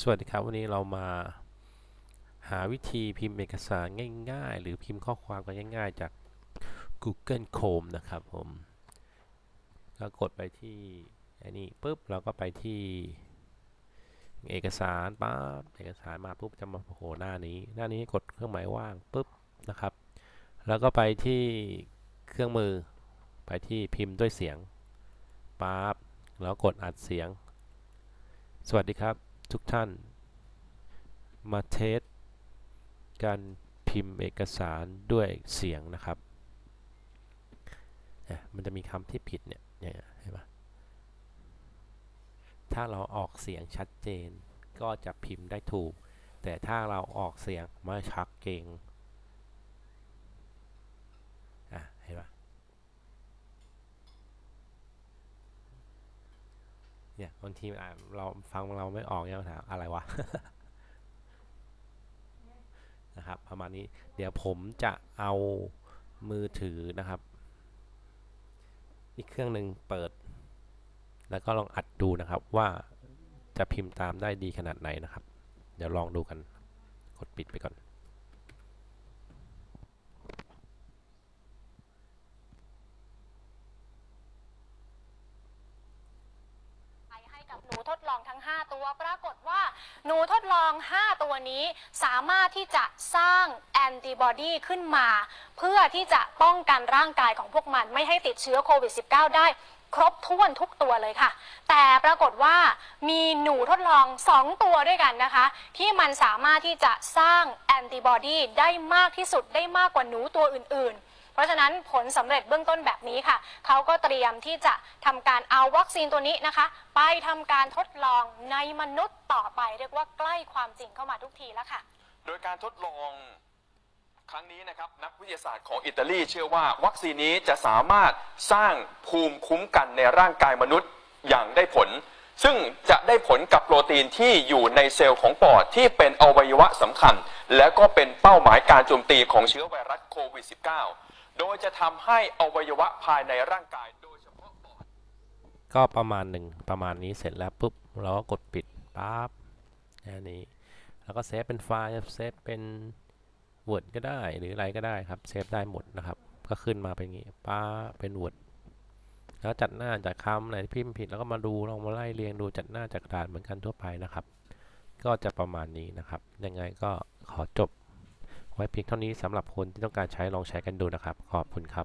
สวัสดีครับ วันนี้เรามาหาวิธีพิมพ์เอกสารง่าย ๆ หรือพิมพ์ข้อความกันง่าย ๆ จาก Google Chrome นะครับผมก็กดไปที่อันนี้ปุ๊บเราก็ไปที่เอกสารปั๊บเอกสารมาปุ๊บจะมาโผล่หน้านี้ หน้านี้กดเครื่องหมายว่างปุ๊บนะครับ แล้วก็ไปที่เครื่องมือ ไปที่พิมพ์ด้วยเสียงปั๊บแล้วกดอัดเสียง สวัสดีครับ ทุกท่านมาเทสการพิมพ์เอกสารด้วยเสียงนะครับเนี่ยมันจะมีคำที่ผิดเนี่ยเนี่ยเห็นปะถ้าเราออกเสียงชัดเจน ก็จะพิมพ์ได้ถูก แต่ถ้าเราออกเสียงไม่ชักเก่งอะเห็นปะ เนี่ยบางทีเราฟังเราไม่ออกเนี่ยมันถามอะไรวะนะครับประมาณนี้เดี๋ยวผมจะเอามือถือนะครับ อีกเครื่องหนึ่งเปิด แล้วก็ลองอัดดูนะครับว่าจะพิมพ์ตามได้ดีขนาดไหนนะครับ เดี๋ยวลองดูกันกดปิดไปก่อน ไปให้กับหนูทดลองทั้ง 5 ตัว ปรากฏว่าหนูทดลอง 5 ตัวนี้ สามารถที่จะสร้างแอนติบอดีขึ้นมา เพื่อที่จะป้องกันร่างกายของพวกมันไม่ให้ติดเชื้อโควิด -19 ได้ ครบถ้วนทุกตัวเลยค่ะ แต่ปรากฏว่ามีหนูทดลอง 2 ตัวด้วยกันนะคะ ที่มันสามารถที่จะสร้างแอนติบอดีได้มากที่สุดได้มากกว่าหนูตัวอื่นๆ เพราะฉะนั้นผลสำเร็จเบื้องต้นแบบนี้ค่ะ เขาก็เตรียมที่จะทำการเอาวัคซีนตัวนี้นะคะ ไปทำการทดลองในมนุษย์ต่อไป เรียกว่าใกล้ความจริงเข้ามาทุกทีแล้วค่ะ โดยการทดลองครั้งนี้นะครับนักวิทยาศาสตร์ของอิตาลีเชื่อว่า วัคซีนนี้จะสามารถสร้างภูมิคุ้มกันในร่างกายมนุษย์อย่างได้ผล ซึ่งจะได้ผลกับโปรตีนที่อยู่ในเซลล์ของปอดที่เป็นอวัยวะสำคัญ และก็เป็นเป้าหมายการโจมตีของเชื้อไวรัสโควิด -19 โดยจะทำให้อวัยวะภายในร่างกายโดยเฉพาะปอดก็ประมาณหนึ่งประมาณนี้เสร็จแล้วปุ๊บเราก็กดปิดปั๊บแค่นี้แล้วก็เซฟเป็นไฟล์เซฟเป็น Word ก็ได้หรืออะไรก็ได้ครับเซฟได้หมดนะครับก็ขึ้นมาเป็นอย่างงี้ป้าเป็น Word แล้วจัดหน้าจัดคำไหนที่พิมพ์ผิดแล้วก็มาดูลองมาไล่เรียงดูจัดหน้าจัดกระดานเหมือนกันทั่วไปนะครับ ก็จะประมาณนี้นะครับ ยังไงก็ขอจบ ไว้เพียงเท่านี้สำหรับคนที่ต้องการใช้ลองใช้กันดูนะครับ ขอบคุณครับ